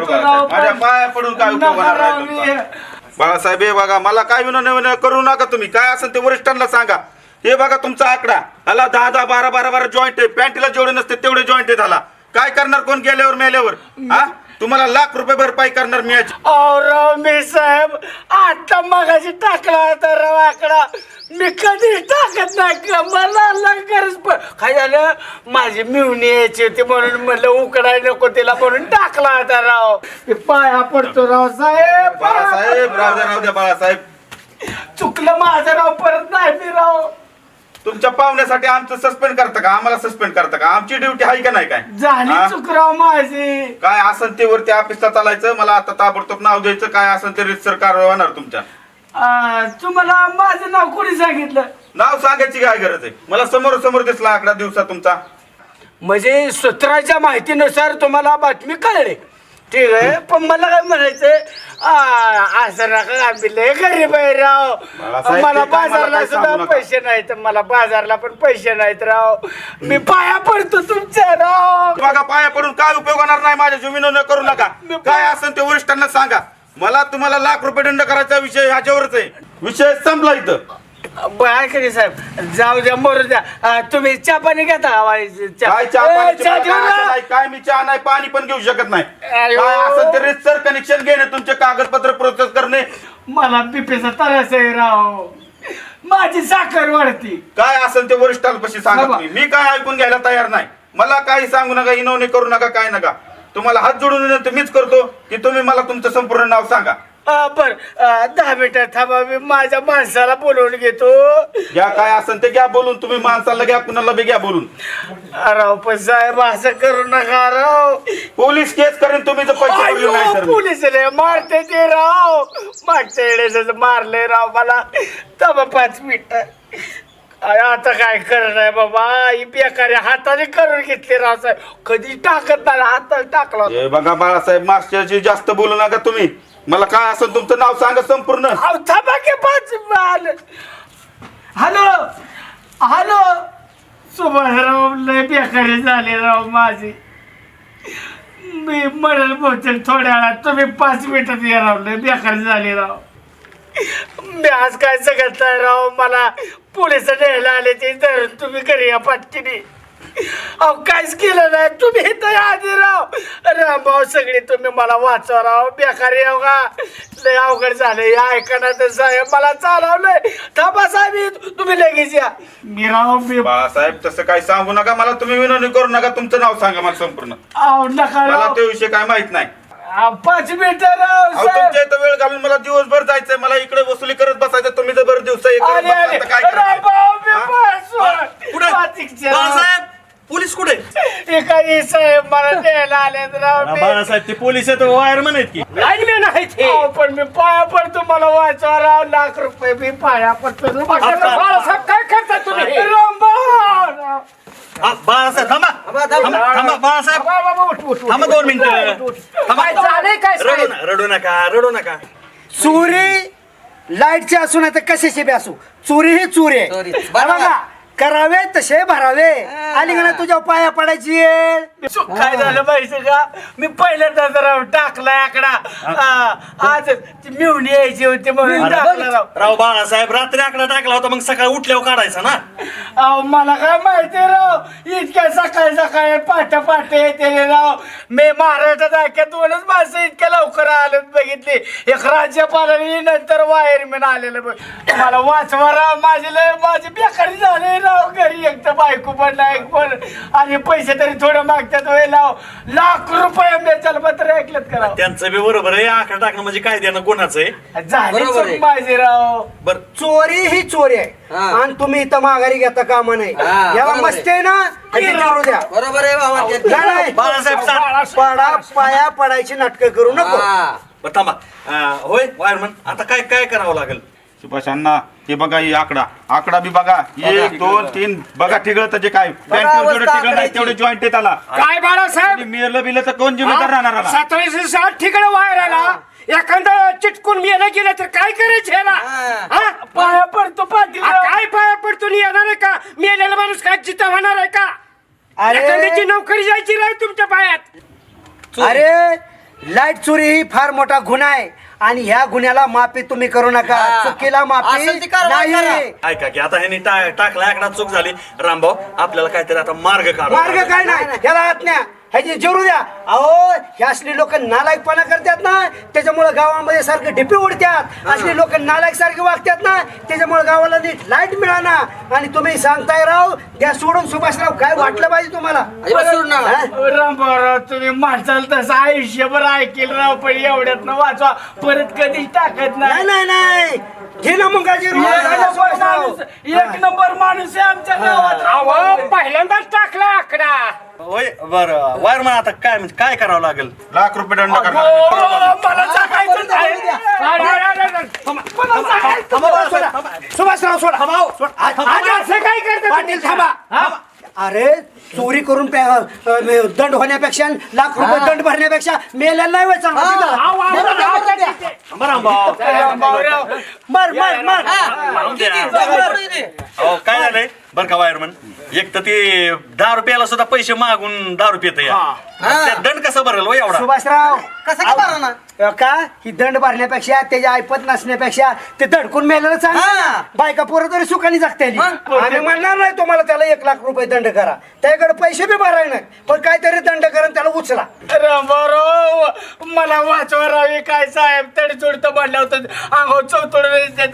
माझ्या पाया पडून काय उपयोग नका होणार राव, नाही तुमचा. मी- बाळासाहेब हे बघा मला काय विनोद विनोद करू नका तुम्ही. काय असेल ते वरिष्ठांना सांगा. हे बघा तुमचा आकडा. हाला दहा दहा बारा बारा बारा जॉईंट आहे पॅन्टीला जेवढे नसते तेवढे जॉईंट आहे झाला काय करणार कोण गेल्यावर मेल्यावर? हा? तुम्हाला लाख रुपये भरपाई करणार मी राव मी साहेब आता मगाशी टाकला होता राव आकडा. मी कधीच टाकत नाही का मला लय गरज पण काय झालं? माझी मिळणी यायची होती म्हणून म्हणलं उकडाय नको तिला म्हणून टाकला होता राव. मी पाया पडतो राव साहेब. बाळासाहेब. राहू द्या राहू द्या बाळासाहेब. चुकलं माझं राव परत नाही मी राव. तुमच्या पाहुण्यासाठी आमचं सस्पेंड करता का? आम्हाला सस्पेंड करता का? आमची ड्युटी आहे का नाही काय? झाली हा? चुक राव माझी. काय असेल ते वरती ऑफिसला चालायचं? मला आता ताबडतोब नाव द्यायचं. काय असेल ते रितसर कारवाई होणार तुमच्या? आ, तुम्हाला माझं नाव कोणी सांगितलं? नाव सांगायची काय गरज आहे? मला समोर समोर दिसला आकडा दिवसा तुमचा. म्हणजे सूत्राच्या माहितीनुसार तुम्हाला बातमी कळली. ठीक आहे पण मला काय म्हणायचंय? आ, असं नका आम्ही लय गरीब आहे राव. मला ते काय मला बाजारला काय सुद्धा सांगू नका. पैसे नाहीत मला बाजारला पण पैसे नाहीत राव. मी पाया पडतो तुमच्या राव. बघा पाया पडून काय उपयोग होणार नाही माझ्या जमिनीवर करू नका. काय असेल ते वरिष्ठांना सांगा. मला तुम्हाला लाख रुपये दंड करायचा विषय ह्याच्यावरच आहे. विषय संपला इथं. साहेब जाऊ द्या मरू द्या. तुम्ही चहा पाणी घेता का वाई- चहा- काय चहा ए, पाण्याची चहा मला घेऊ काय ना. असं नाही काय मी चहा नाही पाणी पण घेऊ शकत नाही. अयो. काय असेल ते रितसर कनेक्शन घेणे तुमचे कागदपत्र प्रोसेस करणे. मला पिपेचा त्रास आहे राव. माझी साखर वाढती. काय असेल ते वरिष्ठांपाशी सांगा बाबा. तुम्ही मी काय ऐकून घ्यायला तयार नाही. मला काही सांगू नका इनवणे करू नका काय नका. तुम्हाला हात जोडून विनंती मीच करतो की तुम्ही मला तुमचं संपूर्ण नाव सांगा. बर. दहा मिनिटं थांबा मी माझ्या माणसाला बोलवून घेतो. घ्या काय असेल ते घ्या बोलून तुम्ही माणसाला घ्या कुणाला बी घ्या बोलून. राव पण साहेब असं करू नका राव. पोलीस केस करेन तुम्ही जर पैसे भरले नाही अयो, तर पोलीस रे मारते ते राव. मागच्या वेळेस मारले राव मला. थांबा पाच मिनिट. आता काय करणार बाबा? ही बेकारी हाताने करून घेतली राव साहेब. कधी टाकत नाही हातात टाकला होता. हे बघा बाळासाहेब मास्टरची जास्त बोलू नका तुम्ही. मला काय असं तुमचं नाव सांगा संपूर्ण. अहो, थांबा की पाच मिनिट. Hello hello. सुभाषराव लय बेकारी झाली राव माझी. मी म्हणेल बहुतेक थोड्या वेळात. तुम्ही पाच मिनिटात या राव लय बेकारी झाली राव. मी आज काय सगळं नाही राव? मला पोलीस न्यायला आले ते धरून तुम्ही घरी या पाटकीने. अहो काहीच केलं नाही. तुम्ही इथं आधी राव. रामभाऊ सगळे तुम्ही मला वाचवा राव. बेकारी हो का? लय अवघड झालं. या ऐकणार तर साहेब मला चालवलंय. थांबा साहेब तुम्ही लगेच या. मी राव मी बाळासाहेब तसं काही सांगू नका. मला तुम्ही विनवणी करू नका. तुमचं नाव सांगा मला संपूर्ण. अहो नका मला राव. ते विषय काय माहीत नाही. अहो, पाच मिनिटं राव अहो साहेब. तुमच्या इथं वेळ घालून मला दिवसभर जायचंय. मला इकडे वसुली करत बसायचं. तुम्ही जर बरं दिवस हे करत अरे बसला अरे तर काय करायचं? हा? बाळासाहेब! पोलीस कुठे? हे काही साहेब मला राव मी. बाळासाहेब ते पोलीस आहेत वायरमन आहेत की. लाईनमॅन आहेत हे. अहो, पण मी पाया पडतो मला वाचवा राव लाख रुपये मी पाया पडतो. बाळासाहेब, काय करता तुम्ही? बाळासाहेब थांबा. थांबा बाळासाहेब. थांबा दोन मिनिटं. थांबा. काय रडू? नका रडू नका रडू नका. चोरी लाईटची असू नाही तर कशाची बी असू. चोरी ही चोरी आहे. बघा करावे तसे भरावे. आली का नाही तुझ्या पाया पडायची चूक काय झालं माहिती का? मी पहिल्यांदा राव टाकला आकडा. आज ती मिळून यायची होती म्हणून टाकला राव. राव बाळासाहेब रात्री आकडा टाकला होता मग सकाळी उठल्यावर काढायचा ना? अहो मला काय माहिती राव? इतक्या सकाळी सकाळी पाट्या पाट्या येते राव. मी महाराष्ट्रात ऐक्या दोनच माणसं इतक्या लवकर आलेत बघितली. एक राज्यपालाने नंतर वायरमॅन आलेलं बघ. मला वाचवा राव माझी लय माझी बेकारी झाली राव. घरी एक तर बायको पण नाही पण. आणि पैसे तरी थोडे मागतात होय लाव. लाख रुपये मी पत्र ऐकलेत का राव त्यांचं बी बरोबर आहे आकडा टाकणं म्हणजे काय देणं गुन्हाचं आहे झाली बरोबर आहे. चूक माझी राव. बर. चोरी ही चोरी आहे. हा. आणि तुम्ही इथं माघारी घेता कामा नाही. हा, याला बरोबर मस्ती आहे ना? ती करू द्या. बरोबर आहे बाबा. नाही. बाळासाहेब सांग पडा पाया पडायची नाटकं करू नको. हा. बरं थांबा. अं, होय वायरमन आता काय काय करावं लागेल? सुभाष अण्णा हे बघा ही आकडा. आकडा बी बघा. एक दोन तीन. बघा ठिगळ त्याचे काय. बँकेवर जेवढे अवस्था ठिगळ नाही. तेवढे जॉईंट आहे त्याला काय बाळासाहेब? मेलं बिलं तर कोण जिम्मेदार राहणार आला? साठ ठिकाणी वायर आला. एखादा चिटकून मेला गेला तर काय करायचं ह्याला? हा. हा? पाया पडतो पाटील. काय पाया पडतो? येणार आहे का? मेलेला माणूस काय जिता होणार आहे का? अरे. एखाद्याची नोकरी जायची राह तुमच्या पायात. अरे लाइट चोरी ही फार मोठा गुन्हा आहे. आणि ह्या गुन्ह्याला माफी तुम्ही करू नका. हा. चुकीला माफी असेल ती कारवाई नाही. ऐका की आता ह्यांनी टा- टाकला आकडा चूक झाली. रामभाऊ आपल्याला काहीतरी आता मार्ग काढा. मार्ग काय नाही. ह्याला आज्ञा. ह्याची जरूर द्या. अहो हे असली लोक नालायकपणा करतात ना त्याच्यामुळे गावामध्ये सारखं ढिपी उडतात असली लोक नालायक सारखे वागतात ना त्याच्यामुळे गावाला नीट लाइट मिळाना आणि तुम्ही सांगताय राव द्या सोडून सुभाषराव काय वाटलं पाहिजे तुम्हाला. हा? रामभाऊराव तुम्ही माणसाला तसं आयुष्यभर ऐकेल राव पण एवढ्यात न वाचवा. परत कधीच टाकत नाही. नाही नाही नाही. घे ना मुंगाची एक नंबर माणूस एक नंबर माणूस आहे आमच्या गावात. अहो पहिल्यांदाच टाकला आकडा. होय बर. वायरमन आता काय म्हणजे काय करावं लागेल? लाख रुपये दंड. सुभाषराव सोडा आज असं काय करता पाटील थांबा. अरे चोरी करून पे- अ, मे- दंड होण्यापेक्षा लाख रुपये दंड भरण्यापेक्षा मेल्याला नाही व्हायचं चांगलं. मर मर मर. अहो काय झालंय? बरं का वायरमन? एक तर ते दहा रुपयाला सुद्धा पैसे मागून दहा रुपये येतं या. त्या दंड कसा भरेल हो एवढा? सुभाषराव कसं काय बरं ना? का? ही दंड भरण्यापेक्षा त्याच्या ऐपत नसण्यापेक्षा ते दडकून मेलेलं हा. चांगलं बायका पोरं तरी सुखाने जगते मग? आम्ही म्हणणार नाही तुम्हाला त्याला एक लाख रुपये दंड करा. त्याकडे पैसे बी भराय नाही पण काहीतरी दंड करा आणि त्याला उचला. रामभाऊराव मला वाचवा राव काय साहेब? तडजोड तर म्हणलं होतं. अंगावर चौतोड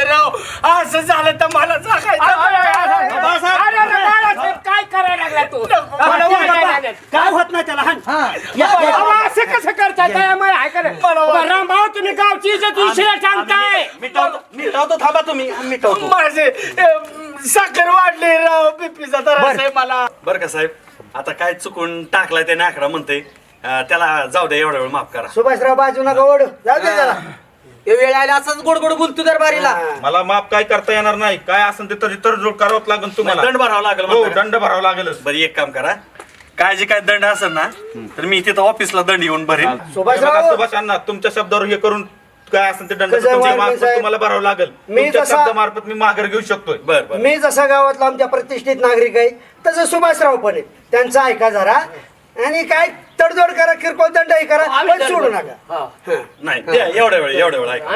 राव. असं झालं तर मला सांगायचं काय करायला लागला तू? मला वाटलं, काय होत नाही त्याला हाण. या, या. असं कसं करताय? रामभाऊ तुम्ही गावची इज्जत उशिरा सांगताय. मिटवतो मिटवतो थांबा तुम्ही आम्ही मिटवतो. माझे अं, साखर वाढली राव बीपीचा तर आहे मला. बरं का साहेब? आता काय चुकून टाकलाय त्याने आकडा म्हणते त्याला जाऊ द्या एवढा वेळ माफ करा. सुभाषराव बाजू नका ओढ. जाऊ दे त्याला हे वेळ आला असंच गोड गोड बोलतो दरबारीला मला माफ काय करता येणार नाही. काय असेल ते तरी तडजोड करावंच लागेल तुम्हाला. दंड भरावा लागेल हो म्हणताय? दंड भरावा लागेलच बरं एक काम करा. काय जे काय दंड असेल ना तर मी तिथं ऑफिसला दंड येऊन हे. बघा, सुभाषराव सुभाष अण्णा तुमच्या शब्दावर हे करून काय असेल ते दंड कसं आहे, तुमच्या वायरमन मार्फत साहेब? तुम्हाला भरावं लागेल. मी तुमच्या जसा- शब्दामार्फत मी माघार घेऊ शकतोय. बर बर. मी जसा गावातला आमच्या प्रतिष्ठित नागरिक आहे तसं सुभाषराव पण आहे त्यांचं ऐका जरा. आणि काय तडजोड करा किरकोळ दंडही करा पण सोडू नका. नाही द्या, एवढ्या वेळ एवढ्या वेळ ऐका.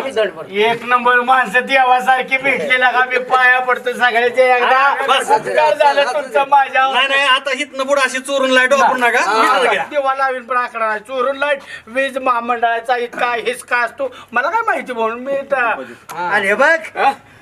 एक नंबर माणसं देवासारखी भेटलेला का? मी पाया पडतो सगळ्याचे एकदा. बस. उपकार झालं तुमचं माझ्या नाही नाही आता हितनं पुढे अशी चोरून लाइट वापरू नका. मीटर घ्या. देवा लावीन पण आकडा नाही. चोरून लाइट. वीज महामंडळाचा इतका हिसका असतो. मला काय माहिती म्हणून मी तर- आणि हे बघ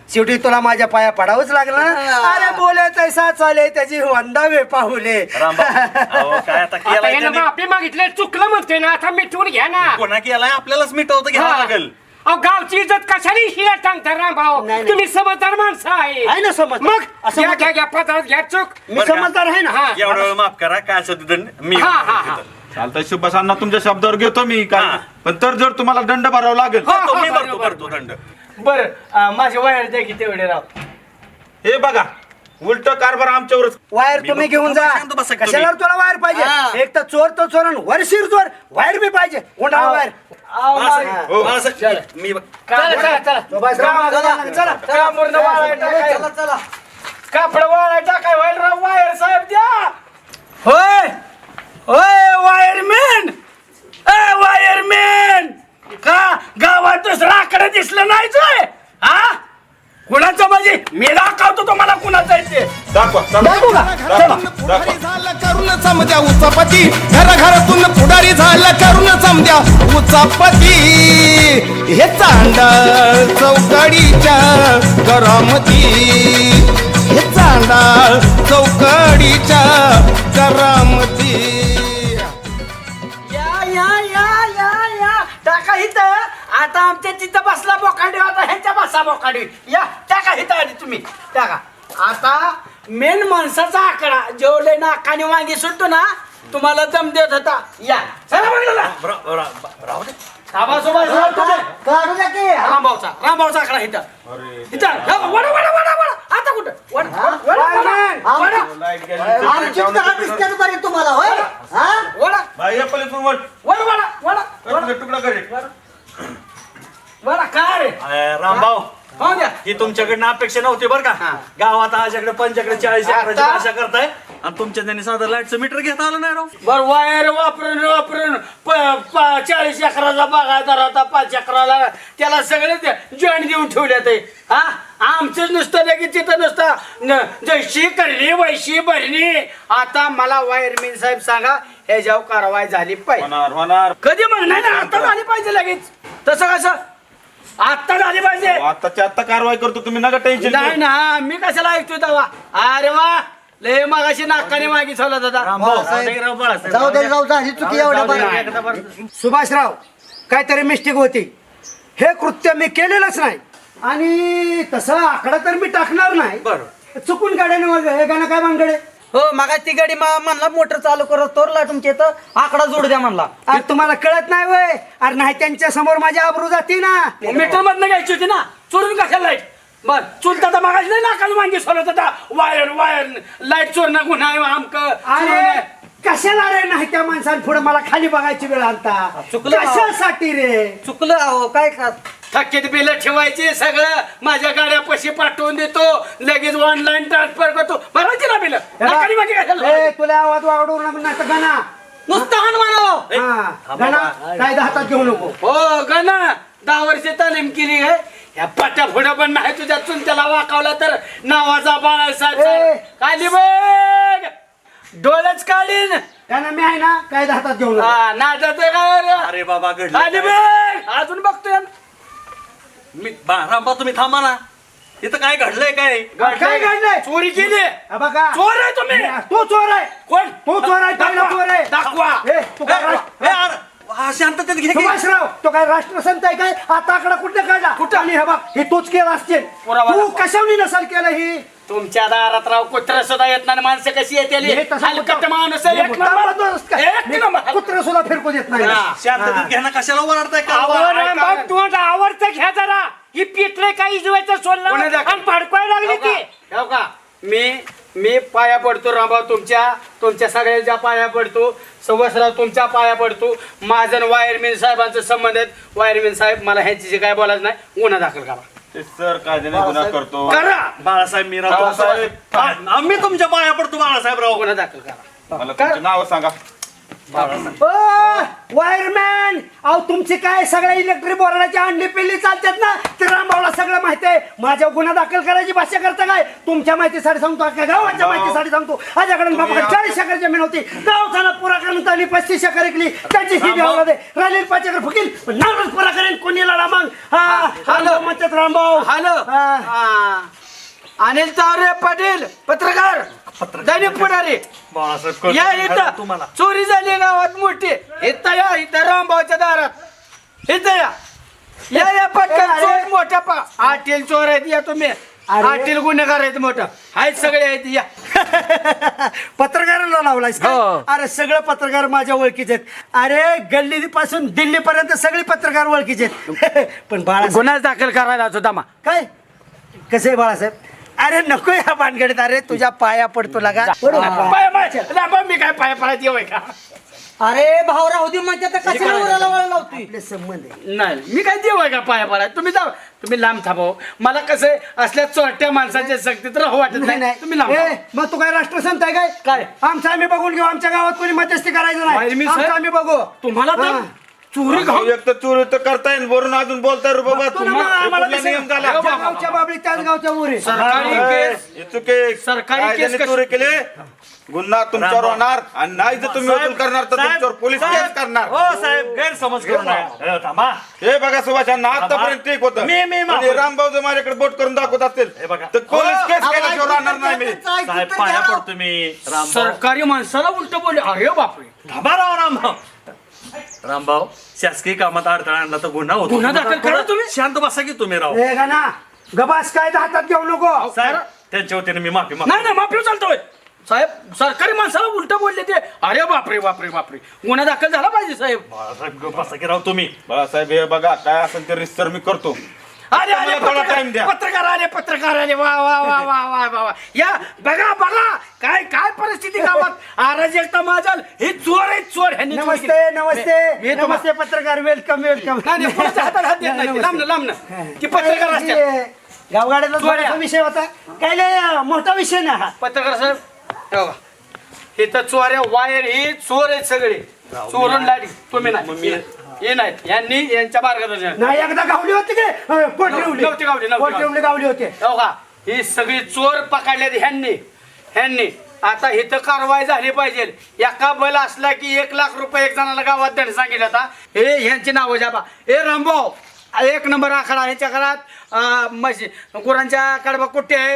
शेवटी तुला माझ्या पाया पडावंच लागलं ना. अरे बोले तैसा चाले त्याची वंदावे पाहुले रामभाऊ अहो, काय आता आता केलाय यानं त्याने? माफी मागितले चुकलं म्हणतोय ना आता मिटवून घ्या ना कोणा केलाय आपल्यालाच मिटवतं घ्यावं हा. लागेल अहो गावची इज्जत कशाने शिया सांगता राम भाऊ नाही, नाही. तुम्ही समजदार माणसं आहे आहे ना समज मग असं घ्या मग- घ्या घ्या पत्रात घ्या चूक मी बरं का? समजदार आहे ना हा एवढा वेळ माफ करा काय असेल ते दंड मी हा, हा, हा. चालतंय तुमच्या शब्दावर घेतो मी काय हा. पण तर जर तुम्हाला दंड भरावा लागेल हा, मी भरतो. भरतो दंड बरं माझे वायर द्या की तेवढे राव. हे बघा उलट कारभार आमच्यावरच. वायर तुम्ही घेऊन जा. बसा की कशाला. तुला वायर. पाहिजे? एक तर चोर तर चोर आणि वरशीर चोर. वायर बी पाहिजे. उंडाळा वायर माझे- हो. मी बघ- चला चला चला. चला टाकाय. चला. चला. कापड वाळायला टाकाय वायर राव वायर साहेब द्या होय होय वायरमॅन ए वायरमॅन का गावात दुसरा आकडे दिसलं नाही जोय हा कुणाचं म्हणजे मी दाखवतो तुम्हाला कुणाचं आहे ते दाखवा. का? करून समद्या उचापती. घराघरातून पुढारी झालं करून समद्या उचापती. हे चांडाळ चौकडीच्या घरामती हे चांडाळ चौकडीच्या घरामती या या या या या. टाका इथं. आता आमच्या तिथं बसला बोकांडी आता ह्यांच्या बसा बोकांडी. या टाका इथं आधी तुम्ही. टाका. आता मेन माणसाचा आकडा. जेवढे नाकाने वांगी सुटतो ना तुम्हाला दम देत होता. या. चला बघलं रा- रा- राहू दे. आबासोबत काढू द्या की. रामभाऊचा रामभाऊचा आकडा इथं. इथं. या, वडा वडा वडा वडा. आता कुठं? वडा वडा, वडा वडा. लाइट गेली आमची तर दिसतात बरे तुम्हाला होय? हा? वडा. बाई, या पलीकडून वळ. वडा वडा वडा कर तुझा तुकडा करे वडा. काय रे? रामभाऊ हो द्या. ही तुमच्याकडनं अपेक्षा नव्हती बरं का. गावात आजकडे पंच्याकडे चाळीस अकराची आता? भाषा करताय. आणि तुमच्या त्यांनी साधं लाईटचं मीटर घेता आलं नाही राव. बर वायर वापरून वापरून प- प- चा- चाळीस अकराचा बागायदार होता पाच अकराला त्याला सगळे जॉईन देऊन ठेवले ते हा? आमचं नुसतं लगेच तिथं नुसतं न- जैशी करणी वैशी भरणी आता मला वायरमॅन साहेब सांगा ह्याच्यावर कारवाई झाली पाहिजे. होणार होणार. कधी म्हणणार ना आता झाली पाहिजे लगेच. तसं कसं? आता झाली पाहिजे. आताच्या आता कारवाई करतो तुम्ही नका टेन्शन नाही ना मी कशाला ऐकतोय तेव्हा? अरे वा लय मगाशी नाकाने मागी चालला दादा. जाऊ दे जाऊ दे ही चुकी एवढ्या बरं. सुभाषराव काहीतरी मिस्टेक होती. हे कृत्य मी केलेलंच नाही. आणि तसं आकडा तर मी टाकणार नाही. चुकून गाड्याने वगैरे हे गाणं काय भानगडे हो मगा ती गाडी मा- म्हणला मोटर चालू करत तोरला तुमच्या इथं आकडा जोड द्या म्हणला. अरे तुम्हाला कळत नाही वय. अरे नाही त्यांच्यासमोर माझी आबरू जाते ना. मीटर मधनं घ्यायची होती ना? चोरून कशाला लाइट बर चुलता तर मागाशी नाही नाकाला मागे सोडत होता. वायर वायर लाइट चोरणं गुन्हा आहे, आमकं. अरे. कशाला रे? नाही त्या माणसांपुढे मला खाली बघायची वेळ आणता. चुकलं. कशासाठी रे? चुकलं अहो काय का थकीत बिल ठेवायचे सगळं. माझ्या गाड्या पैसे पाठवून देतो. लगेच ऑनलाईन ट्रान्सफर करतो. भरायची ना बिल. ए, तुला आवाज वाढवू नको नाही तर गणा. नुसतं हाण मानव हा, गणा. काय हातात घेऊ नको. हो ग ना दहा वर्ष तालीम केली आहे. या पाट्या पुढे पण नाही. तुझ्या चुलत्याला वाकावला तर नावाचा ए. बाळासाहेब काली बघ. डोळ्याच काढीन. गणा मी आहे ना काय हातात घेऊ नको. हा नाचाचं काय रे? अरे बाबा काली बघ. अजून बघतोय. मी तुम्ही थांबा ना. इथं काय घडलंय काय? काय घडलंय? चोरी केली. हा बघा. चोर आहे तुम्ही. तो चोर आहे. कोण? तो चोर आहे पहिला दाखवा. चोर आहे. दाखवा. ए, तू काय राष्ट्र- ए, अरे, हा, शांततेत घे की. सुभाषराव तो काय राष्ट्रसंत आहे काय? आता आकडा कुठे काढला? कुठं? आणि हे बघ हे तूच केलं असतील. पुरावा तू दाखवा. कशावनी नसाल केलं ही? तुमच्या दारात राव कुत्र सुद्धा येत नाही माणसं कशी हे येते तसं हलकट मुद्दाम- माणूस हे आहे, एक मुद्दाम नंबर. बंदोबस्त काय? एक मी नंबर. कुत्रं सुद्धा फिरकू देत नाही. हा. शांततेत घ्या ना कशाला ओरडताय का? रामभाऊ, तुम्हाला आवडतं घ्या जरा. ही पिटले काही इजवायचं कोणी सोडलं दाखव? आणि लागली ती. का? मी मी पाया पडतो रामभाऊ तुमच्या तुमच्या सगळ्यांच्या पाया पडतो. सुभाषराव तुमच्या पाया पडतो. माझं वायरमॅन साहेबांचं संबंध आहेत. वायरमॅन साहेब मला ह्यांची काय बोलायचं नाही. गुन्हा दाखल करा. ते सर कायद्याने गुन्हा करतो. करा! बाळासाहेब मीरा बाळासाहेब. तुमचं- आम्ही तुमच्या पाया पडतो बाळासाहेब राव गुन्हा दाखल करा. मला तुमचं नाव सांगा. वायरमॅन! अहो तुमची काय सगळ्या इलेक्ट्रिक बोर्डाची अंडी पिल्ली चालतात ना? ते रामभाऊला सगळं माहिती आहे. माझ्या गुन्हा दाखल करायची भाषा करता काय? तुमच्या माहितीसाठी सांगतो अख्ख्या गावाच्या माहितीसाठी सांगतो. माझ्याकडे बाबाकडे चाळीस एकर जमीन होती. गावठाणा पुरा करून त्यांनी पस्तीस एकर ऐकली त्याची ही द्यावं दे राहिलेली पाच एकर फुकील. पण नावच पुरा करेन कोणी लढा मग. हा हॅलो. म्हणतात रामभाऊ हॅलो. हा. हा. अनिल तावरे पाटील पत्रकार. दैनिक पुढारी बाळासाहेब या इथं तुम्हाला. चोरी झाली गावात मोठी. इथं या इथं रामभाऊच्या दारात. इथं या. या या पटकन अरे. चोर मोठा पा आटील चोर आहेत या तुम्ही. अरे. आटील गुन्हेगार आहेत मोठा. आहेत सगळे आहेत या. पत्रकारांना लावलायस का? हो. अरे सगळे पत्रकार माझ्या ओळखीचे आहेत. अरे गल्ली पासून दिल्ली पर्यंत सगळे पत्रकार ओळखीचे आहेत. पण बाळा गुन्हा दाखल करायला होता मा काय? कसे आहे बाळासाहेब? अरे नको या भानगडीत. अरे तुझ्या पाया पडतो लागा. पडू नका. पाय पाय लांबा, मी काय पाय पडायचं येऊ का. अरे भाऊ राहू दे म्हणजे आता कशाला उराला वळ लावतोय? आपले संबंध आहे. नाही मी काय देऊ आहे का पाया पडाय तुम्ही जा तुम्ही लांब थांबव मला कसं आहे, असल्या चोरट्या माणसाच्या सक्तीत राहू वाटत नाही नाही. तुम्ही लांब थांबा. मग तू काय राष्ट्रसंत आहे काय? काय? आमचं आम्ही बघून घेऊ. आमच्या गावात कोणी मध्यस्थी करायचं बाहेर नाही मी आमचं आम्ही बघू. तुम्हाला तर हा. चोरी घाऊन एक तर चोरी तर करताय आणि वरून अजून बोलताय रे बाबा बघतो ना तुम्हा- मग आम्हाला कुठला कसं- नियम झाला ज्या गावच्या बाबळी त्याच गावच्या मुरी. सरकारी केस हे चुके सरकारी केस कायद्याने कशी- चोरी केली. गुन्हा तुमच्यावर होणार आणि नाही जर तुम्ही वसूल करणार तर साहेब, तुमच्यावर पोलीस साहेब, केस करणार. हो साहेब गैरसमज करू नका ए, थांबा. हे बघा सुभाषांना आतापर्यंत ठीक होतं. मी- मी माफ म्हणजे रामभाऊ जर माझ्याकडे बोट करून दाखवत असतील. हे बघा. तर पोलीस हो, केस केल्याशिवाय राहणार नाही मी. साहेब पाया पडतो मी सरकारी माणसाला उलट बोलले. अरे बापरे. थांबा राव रामभाऊ. रामभाऊ शासकीय कामात अडथळा आणला तर गुन्हा होतो. गुन्हा दाखल करा तुम्ही. शांत बसा की तुम्ही राव. गाना गबास काय हातात घेऊ नको? साहेब त्यांच्या वतीने मी माफी मागतो. नाही नाही माफी चालतोय. साहेब सरकारी माणसाला उलट बोलले ते. अरे बापरे बापरे बापरे. गुन्हा दाखल झाला पाहिजे साहेब. बाळासाहेब गप्प बसा की राव तुम्ही. बाळासाहेब हे बघा काय असेल ते रिस्तर मी करतो. अरे अरे मला थोडा time द्या. पत्रकार पत्रकार आले पत्रकार आले. वा वा वा वा वा वा वा. या बघा बघा. काय काय परिस्थिती गावात? अराजकता माझ्याल हे चोर आहे चोर. ह्यांनी चोरी नमस्ते केली. नमस्ते. मी तुम्हा- नमस्ते पत्रकार. वेलकम वेलकम नाही नाही, कोणाच्या हात देत नाही लांब ना, लांब ना. की पत्रकार असतात. चोऱ्या. थोडासा विषय होता. काय लय मोठा विषय ना हा. पत्रकार साहेब हे बघा. हे तर चोऱ्या वायर हे चोर आहेत सगळे. चोरून लाडी. तुम्ही नाही. हे नाहीत यांनी यांच्या मार्गदर्शन नाही एकदा गावली होती की पोटरिवली नव्हती गावली, नव्हती पोटरिवली गावली होते. हो का ही सगळी चोर पकडल्यात ह्यांनी. ह्यांनी. आता इथं कारवाई झाली पाहिजे. एका बैल असला की एक लाख रुपये एक जणाला गावात त्यांनी सांगितलं आता हे ह्यांची नावं जाबा हे रामभाऊ एक नंबर आखाडा ह्याच्या घरात अं, म्हशी गुरांच्या कडबा कुट्टे आहे?